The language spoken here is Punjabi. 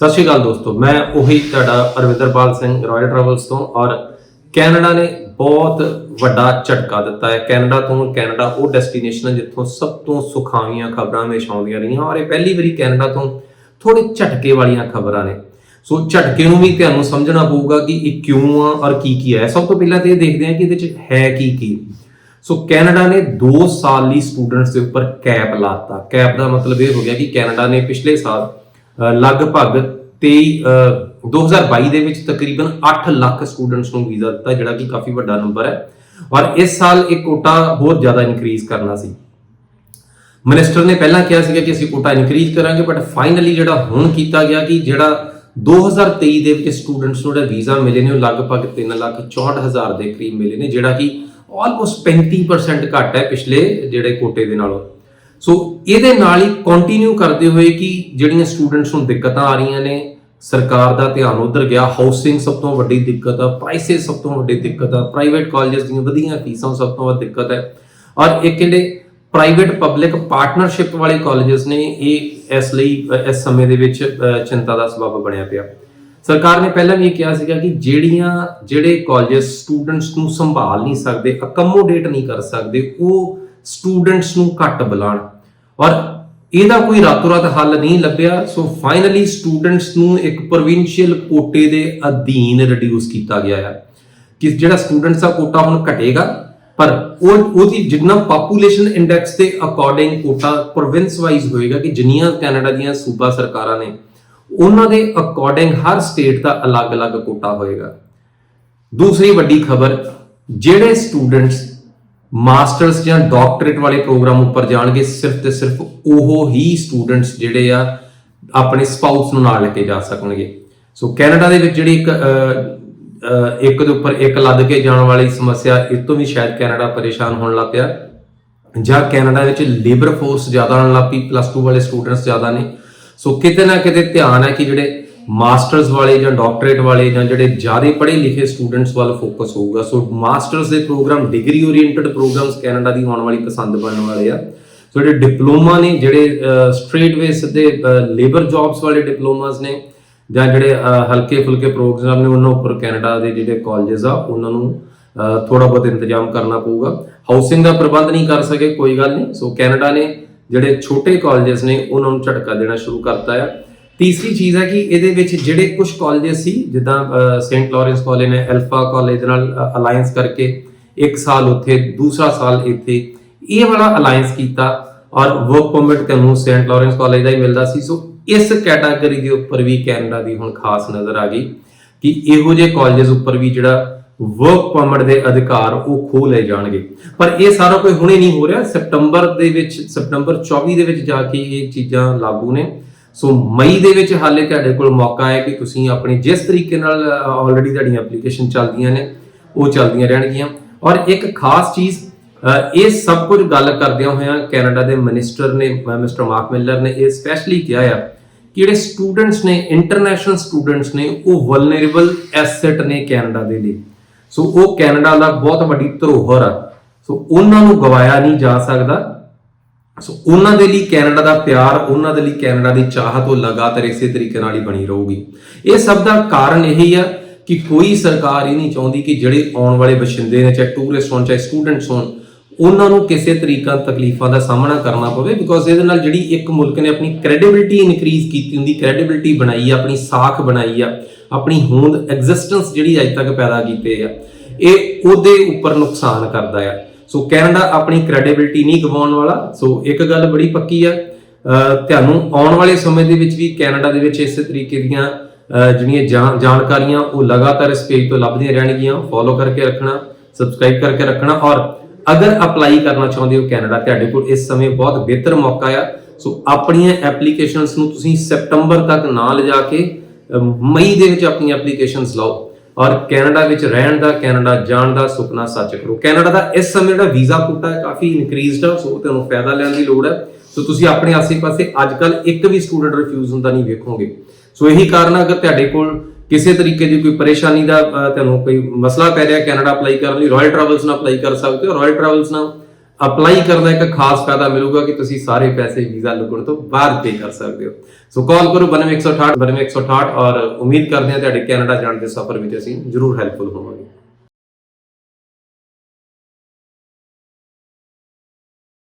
ਸਤਿ ਸ਼੍ਰੀ ਅਕਾਲ ਦੋਸਤੋ, ਮੈਂ ਉਹੀ ਤੁਹਾਡਾ ਅਰਵਿੰਦਰਪਾਲ ਸਿੰਘ ਰਾਇਲ ਟਰੈਵਲਸ ਤੋਂ ਔਰ ਕੈਨੇਡਾ ਨੇ ਬਹੁਤ ਵੱਡਾ ਝਟਕਾ ਦਿੱਤਾ ਹੈ। ਕੈਨੇਡਾ ਤੋਂ ਕੈਨੇਡਾ ਉਹ ਡੈਸਟੀਨੇਸ਼ਨ ਹੈ ਜਿੱਥੋਂ ਸਭ ਤੋਂ ਸੁਖਾਵੀਆਂ ਖਬਰਾਂ ਹਮੇਸ਼ਾ ਆਉਂਦੀਆਂ ਰਹੀਆਂ ਔਰ ਇਹ ਪਹਿਲੀ ਵਾਰੀ ਕੈਨੇਡਾ ਤੋਂ ਥੋੜੇ ਝਟਕੇ ਵਾਲੀਆਂ ਖਬਰਾਂ ਨੇ। ਸੋ ਝਟਕੇ ਨੂੰ ਵੀ ਤੁਹਾਨੂੰ ਸਮਝਣਾ ਪਊਗਾ ਕਿ ਇਹ ਕਿਉਂ ਆ ਔਰ ਕੀ ਕੀ ਹੈ ਸਭ ਤੋਂ ਪਹਿਲਾਂ ਤੇ ਇਹ ਦੇਖਦੇ ਹਾਂ ਕਿ ਇਹਦੇ ਚ ਹੈ ਕੀ ਕੀ। ਸੋ ਕੈਨੇਡਾ ਨੇ 2 ਸਾਲ ਲਈ ਸਟੂਡੈਂਟਸ ਦੇ ਉੱਪਰ ਕੈਪ ਲਾਤਾ ਕੈਪ ਦਾ ਮਤਲਬ ਇਹ ਹੋ ਗਿਆ ਕਿ ਕੈਨੇਡਾ ਨੇ ਪਿਛਲੇ ਸਾਲ ਲਗਭਗ 23 ਅ, 2022 ਦੇ ਵਿੱਚ ਤਕਰੀਬਨ 8 ਲੱਖ ਸਟੂਡੈਂਟਸ ਨੂੰ ਵੀਜ਼ਾ ਦਿੱਤਾ ਜਿਹੜਾ ਕਿ ਕਾਫੀ ਵੱਡਾ ਨੰਬਰ ਹੈ। ਔਰ ਇਸ ਸਾਲ ਇਹ ਕੋਟਾ ਬਹੁਤ ਜ਼ਿਆਦਾ ਇਨਕਰੀਜ਼ ਕਰਨਾ ਸੀ। ਮਿਨਿਸਟਰ ਨੇ ਪਹਿਲਾਂ ਕਿਹਾ ਸੀਗਾ ਕਿ ਅਸੀਂ ਕੋਟਾ ਇਨਕਰੀਜ਼ ਕਰਾਂਗੇ ਬਟ ਫਾਈਨਲੀ ਜਿਹੜਾ ਹੁਣ ਕੀਤਾ ਗਿਆ ਕਿ ਜਿਹੜਾ 2023 ਦੇ ਵਿੱਚ ਸਟੂਡੈਂਟਸ ਨੂੰ ਜਿਹੜਾ ਵੀਜ਼ਾ ਮਿਲੇ ਨੇ ਉਹ ਲਗਭਗ 364000 ਦੇ ਕਰੀਬ ਮਿਲੇ ਨੇ ਜਿਹੜਾ ਕਿ ਆਲਮੋਸਟ 35% ਘੱਟ ਹੈ ਪਿਛਲੇ ਜਿਹੜੇ ਕੋਟੇ ਦੇ ਨਾਲੋਂ। ਸੋ ਇਹਦੇ ਨਾਲ ਹੀ ਕੰਟੀਨਿਊ ਕਰਦੇ ਹੋਏ ਕਿ ਜਿਹੜੀਆਂ ਸਟੂਡੈਂਟਸ ਨੂੰ ਦਿੱਕਤਾਂ ਆ ਰਹੀਆਂ ਨੇ, ਸਰਕਾਰ ਦਾ ਧਿਆਨ ਉਧਰ ਗਿਆ ਹਾਊਸਿੰਗ ਸਭ ਤੋਂ ਵੱਡੀ ਦਿੱਕਤ ਆ ਪ੍ਰਾਈਸਿਸ ਸਭ ਤੋਂ ਵੱਡੀ ਦਿੱਕਤ ਆ ਪ੍ਰਾਈਵੇਟ ਕਾਲਜਸ ਦੀਆਂ ਵਧੀਆਂ ਫੀਸਾਂ ਸਭ ਤੋਂ ਵੱਧ ਦਿੱਕਤ ਹੈ ਔਰ ਇੱਕ ਜਿਹੜੇ ਪ੍ਰਾਈਵੇਟ ਪਬਲਿਕ ਪਾਰਟਨਰਸ਼ਿਪ ਵਾਲੇ ਕਾਲਜਸ ਨੇ, ਇਹ ਇਸ ਲਈ, ਇਸ ਸਮੇਂ ਦੇ ਵਿੱਚ ਚਿੰਤਾ ਦਾ ਸਬਬ ਬਣਿਆ ਪਿਆ। ਸਰਕਾਰ ਨੇ ਪਹਿਲਾਂ ਵੀ ਇਹ ਕਿਹਾ ਸੀਗਾ ਕਿ ਜਿਹੜੀਆਂ, ਜਿਹੜੇ ਕਾਲਜਸ ਸਟੂਡੈਂਟਸ ਨੂੰ ਸੰਭਾਲ ਨਹੀਂ ਸਕਦੇ ਅਕਮੋਡੇਟ ਨਹੀਂ ਕਰ ਸਕਦੇ, ਉਹ ਸਟੂਡੈਂਟਸ ਨੂੰ ਘੱਟ ਬੁਲਾਣ। ਔਰ ਇਹਦਾ ਕੋਈ ਰਾਤੋ ਰਾਤ ਹੱਲ ਨਹੀਂ ਲੱਭਿਆ। ਸੋ ਫਾਈਨਲੀ ਸਟੂਡੈਂਟਸ ਨੂੰ ਇੱਕ ਪ੍ਰੋਵਿੰਸ਼ੀਅਲ ਕੋਟੇ ਦੇ ਅਧੀਨ ਰਿਡਿਊਸ ਕੀਤਾ ਗਿਆ ਹੈ ਕਿ ਜਿਹੜਾ ਸਟੂਡੈਂਟਸ ਦਾ ਕੋਟਾ ਹੁਣ ਘਟੇਗਾ, ਪਰ ਉਹ, ਉਹਦੀ ਜਿੰਨਾ ਪੋਪੂਲੇਸ਼ਨ ਇੰਡੈਕਸ ਦੇ ਅਕੋਰਡਿੰਗ ਕੋਟਾ ਪ੍ਰੋਵਿੰਸ ਵਾਈਜ਼ ਹੋਏਗਾ ਕਿ ਜਿੰਨੀਆਂ ਕੈਨੇਡਾ ਦੀਆਂ ਸੂਬਾ ਸਰਕਾਰਾਂ ਨੇ, ਉਹਨਾਂ ਦੇ ਅਕੋਰਡਿੰਗ ਹਰ ਸਟੇਟ ਦਾ ਅਲੱਗ-ਅਲੱਗ ਕੋਟਾ ਹੋਏਗਾ। ਦੂਸਰੀ ਵੱਡੀ ਖਬਰ, ਜਿਹੜੇ ਸਟੂਡੈਂਟਸ ਮਾਸਟਰਸ ਜਾਂ ਡਾਕਟਰੇਟ ਵਾਲੇ ਪ੍ਰੋਗਰਾਮ ਉੱਪਰ ਜਾਣਗੇ, ਸਿਰਫ ਤੇ ਸਿਰਫ ਉਹ ਹੀ ਸਟੂਡੈਂਟਸ ਜਿਹੜੇ ਆ ਆਪਣੇ ਸਪਾਊਸ ਨੂੰ ਨਾਲ ਲੈ ਕੇ ਜਾ ਸਕਣਗੇ। ਸੋ ਕੈਨੇਡਾ ਦੇ ਵਿੱਚ ਜਿਹੜੀ ਇੱਕ ਇੱਕ ਦੇ ਉੱਪਰ ਇੱਕ ਲੱਦ ਕੇ ਜਾਣ ਵਾਲੀ ਸਮੱਸਿਆ ਇਸ ਤੋਂ ਵੀ ਸ਼ਾਇਦ ਕੈਨੇਡਾ ਪਰੇਸ਼ਾਨ ਹੋਣ ਲੱਗ ਪਿਆ। ਜਾਂ ਕੈਨੇਡਾ ਵਿੱਚ ਲੇਬਰ ਫੋਰਸ ਜ਼ਿਆਦਾ ਆਉਣ ਲੱਗ ਪਈ, ਪਲੱਸ 2 ਵਾਲੇ ਸਟੂਡੈਂਟਸ ਜ਼ਿਆਦਾ ਨੇ। ਸੋ ਕਿਤੇ ਨਾ ਕਿਤੇ ਧਿਆਨ ਹੈ ਕਿ ਜਿਹੜੇ ਮਾਸਟਰਸ ਵਾਲੇ ਜਾਂ ਡਾਕਟਰੇਟ ਵਾਲੇ ਜਾਂ ਜਿਹੜੇ ਜ਼ਿਆਦਾ ਪੜ੍ਹੇ ਲਿਖੇ ਸਟੂਡੈਂਟਸ ਵੱਲ ਫੋਕਸ ਹੋਊਗਾ। ਸੋ ਮਾਸਟਰਸ ਦੇ program, degree oriented programs Canada ਦੀ ਆਉਣ ਵਾਲੀ ਪਸੰਦ ਬਣਨ ਵਾਲੇ ਆ। ਸੋ ਜਿਹੜੇ ਡਿਪਲੋਮਾ ਨੇ, ਜਿਹੜੇ ਸਟ੍ਰੇਟ ਵੇ ਸਿੱਧੇ ਲੇਬਰ ਜੌਬਸ ਵਾਲੇ ਡਿਪਲੋਮਾਸ ਨੇ ਜਾਂ ਜਿਹੜੇ ਹਲਕੇ ਫੁਲਕੇ ਪ੍ਰੋਗਰਾਮ ਨੇ, ਉਹਨਾਂ ਉੱਪਰ ਕੈਨੇਡਾ ਦੇ ਜਿਹੜੇ ਕਾਲਜਸ ਆ, ਉਹਨਾਂ ਨੂੰ ਥੋੜਾ ਬਹੁਤ ਇੰਤਜ਼ਾਮ ਕਰਨਾ ਪਊਗਾ। ਹਾਊਸਿੰਗ ਦਾ ਪ੍ਰਬੰਧ ਨਹੀਂ ਕਰ ਸਕੇ, ਕੋਈ ਗੱਲ ਨਹੀਂ। ਸੋ ਕੈਨੇਡਾ ਨੇ ਜਿਹੜੇ ਛੋਟੇ ਕਾਲਜਸ ਨੇ, ਉਹਨਾਂ ਨੂੰ ਝਟਕਾ ਦੇਣਾ ਸ਼ੁਰੂ ਕਰਤਾ ਹੈ ਤੀਸਰੀ ਚੀਜ਼ ਹੈ ਕਿ ਇਹਦੇ ਵਿੱਚ ਜਿਹੜੇ ਕੁਝ ਕਾਲਜਸ ਸੀ, ਜਿੱਦਾਂ ਸੇਂਟ ਲਾਰੈਂਸ ਕਾਲਜ ਨੇ ਅਲਫਾ ਕਾਲਜ ਨਾਲ ਅਲਾਈਅੰਸ ਕਰਕੇ ਇੱਕ ਸਾਲ ਉੱਥੇ, ਦੂਸਰਾ ਸਾਲ ਇੱਥੇ, ਇਹ ਵਾਲਾ ਅਲਾਈਅੰਸ ਕੀਤਾ ਔਰ ਵਰਕ ਪਰਮਿਟ ਤੁਹਾਨੂੰ ਸੇਂਟ ਲਾਰੈਂਸ ਕਾਲਜ ਦਾ ਹੀ ਮਿਲਦਾ ਸੀ। ਸੋ ਇਸ ਕੈਟਾਗਰੀ ਦੇ ਉੱਪਰ ਵੀ ਕੈਨੇਡਾ ਦੀ ਹੁਣ ਖਾਸ ਨਜ਼ਰ ਆ ਗਈ ਕਿ ਇਹੋ ਜਿਹੇ ਕਾਲਜਸ ਉੱਪਰ ਵੀ ਜਿਹੜਾ ਵਰਕ ਪਰਮਿਟ ਦੇ ਅਧਿਕਾਰ ਉਹ ਖੋਹ ਲਏ ਜਾਣਗੇ। ਪਰ ਇਹ ਸਾਰਾ ਕੋਈ ਹੁਣੇ ਨਹੀਂ ਹੋ ਰਿਹਾ। ਸਪਟੰਬਰ ਦੇ ਵਿੱਚ ਸਪਟੰਬਰ 24 ਦੇ ਵਿੱਚ ਜਾ ਕੇ ਇਹ ਚੀਜ਼ਾਂ ਲਾਗੂ ਨੇ। ਸੋ ਮਈ ਦੇ ਵਿੱਚ ਹਾਲੇ ਤੁਹਾਡੇ ਕੋਲ ਮੌਕਾ ਹੈ ਕਿ ਤੁਸੀਂ ਆਪਣੀ ਜਿਸ ਤਰੀਕੇ ਨਾਲ ਆਲਰੇਡੀ ਤੁਹਾਡੀਆਂ ਐਪਲੀਕੇਸ਼ਨ ਚੱਲਦੀਆਂ ਨੇ, ਉਹ ਚੱਲਦੀਆਂ ਰਹਿਣਗੀਆਂ। ਔਰ ਇੱਕ ਖਾਸ ਚੀਜ਼ ਇਹ ਸਭ ਕੁਝ ਗੱਲ ਕਰਦਿਆਂ ਹੋਇਆਂ ਕੈਨੇਡਾ ਦੇ ਮਿਨਿਸਟਰ ਨੇ ਮਿਸਟਰ ਮਾਰਕ ਮਿਲਰ ਨੇ ਇਹ ਸਪੈਸ਼ਲੀ ਕਿਹਾ ਆ ਕਿ ਜਿਹੜੇ ਸਟੂਡੈਂਟਸ ਨੇ ਇੰਟਰਨੈਸ਼ਨਲ ਸਟੂਡੈਂਟਸ ਨੇ, ਉਹ ਵਲਨਰੇਬਲ ਐਸੈਟ ਨੇ ਕੈਨੇਡਾ ਦੇ ਲਈ। ਸੋ ਉਹ ਕੈਨੇਡਾ ਦਾ ਬਹੁਤ ਵੱਡੀ ਧਰੋਹਰ ਆ। ਸੋ ਉਹਨਾਂ ਨੂੰ ਗਵਾਇਆ ਨਹੀਂ ਜਾ ਸਕਦਾ। ਸੋ ਉਹਨਾਂ ਦੇ ਲਈ ਕੈਨੇਡਾ ਦਾ ਪਿਆਰ, ਉਹਨਾਂ ਦੇ ਲਈ ਕੈਨੇਡਾ ਦੀ ਚਾਹਤ ਉਹ ਲਗਾਤਾਰ ਇਸੇ ਤਰੀਕੇ ਨਾਲ ਹੀ ਬਣੀ ਰਹੂਗੀ। ਇਹ ਸਭ ਦਾ ਕਾਰਨ ਇਹੀ ਆ ਕਿ ਕੋਈ ਸਰਕਾਰ ਇਹ ਨਹੀਂ ਚਾਹੁੰਦੀ ਕਿ ਜਿਹੜੇ ਆਉਣ ਵਾਲੇ ਬਸ਼ਿੰਦੇ ਨੇ, ਚਾਹੇ ਟੂਰਿਸਟ ਹੋਣ, ਚਾਹੇ ਸਟੂਡੈਂਟਸ ਹੋਣ, ਉਹਨਾਂ ਨੂੰ ਕਿਸੇ ਤਰੀਕਾ ਤਕਲੀਫਾਂ ਦਾ ਸਾਹਮਣਾ ਕਰਨਾ ਪਵੇ ਬਿਕੋਜ਼ ਇਹਦੇ ਨਾਲ ਜਿਹੜੀ ਇੱਕ ਮੁਲਕ ਨੇ ਆਪਣੀ ਕ੍ਰੈਡੀਬਿਲਟੀ ਇਨਕਰੀਜ਼ ਕੀਤੀ ਹੁੰਦੀ ਕ੍ਰੈਡੀਬਿਲਟੀ ਬਣਾਈ ਆ, ਆਪਣੀ ਸਾਖ ਬਣਾਈ ਆ, ਆਪਣੀ ਹੋਂਦ ਐਗਜ਼ਿਸਟੈਂਸ ਜਿਹੜੀ ਅਜੇ ਤੱਕ ਪੈਦਾ ਕੀਤੇ ਆ, ਇਹ ਉਹਦੇ ਉੱਪਰ ਨੁਕਸਾਨ ਕਰਦਾ ਆ। ਸੋ ਕੈਨੇਡਾ ਆਪਣੀ ਕ੍ਰੈਡੀਬਿਲਟੀ ਨਹੀਂ ਗਵਾਉਣ ਵਾਲਾ। ਸੋ ਇੱਕ ਗੱਲ ਬੜੀ ਪੱਕੀ ਆ। ਤੁਹਾਨੂੰ ਆਉਣ ਵਾਲੇ ਸਮੇਂ ਦੇ ਵਿੱਚ ਵੀ ਕੈਨੇਡਾ ਦੇ ਵਿੱਚ ਇਸੇ ਤਰੀਕੇ ਦੀਆਂ ਜਿਹੜੀਆਂ ਜਾਣ- ਜਾਣਕਾਰੀਆਂ ਉਹ ਲਗਾਤਾਰ ਇਸ ਪੇਜ ਤੋਂ ਲੱਭਦੀਆਂ ਰਹਿਣਗੀਆਂ। ਫੋਲੋ ਕਰਕੇ ਰੱਖਣਾ ਸਬਸਕ੍ਰਾਈਬ ਕਰਕੇ ਰੱਖਣਾ ਔਰ ਅਗਰ ਅਪਲਾਈ ਕਰਨਾ ਚਾਹੁੰਦੇ ਹੋ ਕੈਨੇਡਾ, ਤੁਹਾਡੇ ਕੋਲ ਇਸ ਸਮੇਂ ਬਹੁਤ ਬਿਹਤਰ ਮੌਕਾ ਆ। ਸੋ ਆਪਣੀਆਂ ਐਪਲੀਕੇਸ਼ਨਸ ਨੂੰ ਤੁਸੀਂ ਸੈਪਟੰਬਰ ਤੱਕ ਨਾ ਲਿਜਾ ਕੇ ਮਈ ਦੇ ਵਿੱਚ ਆਪਣੀ ਐਪਲੀਕੇਸ਼ਨਸ ਲਾਓ। ਔਰ ਕੈਨੇਡਾ ਵਿੱਚ ਰਹਿਣ ਦਾ, ਕੈਨੇਡਾ ਜਾਣ ਦਾ ਸੁਪਨਾ ਸੱਚ ਕਰੋ। ਕੈਨੇਡਾ ਦਾ ਇਸ ਸਮੇਂ ਜਿਹੜਾ ਵੀਜ਼ਾ ਕੋਟਾ ਹੈ ਕਾਫੀ ਇਨਕਰੀਜ਼ਡ ਹੈ, ਸੋ ਤੁਹਾਨੂੰ ਫਾਇਦਾ ਲੈਣ ਦੀ ਲੋੜ ਹੈ। ਸੋ ਤੁਸੀਂ ਆਪਣੇ ਆਸੇ-ਪਾਸੇ ਅੱਜਕੱਲ ਇੱਕ ਵੀ ਸਟੂਡੈਂਟ ਰਿਫਿਊਜ਼ ਹੁੰਦਾ ਨਹੀਂ ਵੇਖੋਗੇ। ਸੋ ਇਹੀ ਕਾਰਨ ਹੈ ਅਗਰ ਤੁਹਾਡੇ ਕੋਲ ਕਿਸੇ ਤਰੀਕੇ ਦੀ ਕੋਈ ਪਰੇਸ਼ਾਨੀ ਦਾ ਤੁਹਾਨੂੰ ਕੋਈ ਮਸਲਾ ਪੈ ਰਿਹਾ ਕੈਨੇਡਾ ਅਪਲਾਈ ਕਰਨ ਲਈ, ਰਾਇਲ ਟਰੈਵਲਸ ਨਾਲ ਅਪਲਾਈ ਕਰ ਸਕਦੇ ਹੋ। ਰਾਇਲ ਟਰੈਵਲਸ ਨਾਲ ਅਪਲਾਈ ਕਰਨ ਦਾ ਇੱਕ ਖਾਸ ਫਾਇਦਾ ਮਿਲੂਗਾ ਕਿ ਤੁਸੀਂ ਸਾਰੇ ਪੈਸੇ ਵੀਜ਼ਾ ਲੱਗਣ ਤੋਂ ਬਾਅਦ ਪੇ ਕਰ ਸਕਦੇ ਹੋ। ਸੋ ਕਾਲ ਕਰੋ 92168 92168 ਔਰ ਉਮੀਦ ਕਰਦੇ ਹਾਂ ਤੁਹਾਡੇ ਕੈਨੇਡਾ ਜਾਣ ਦੇ ਸਫ਼ਰ ਵਿੱਚ ਅਸੀਂ ਜ਼ਰੂਰ ਹੈਲਪਫੁਲ ਹੋਵਾਂਗੇ।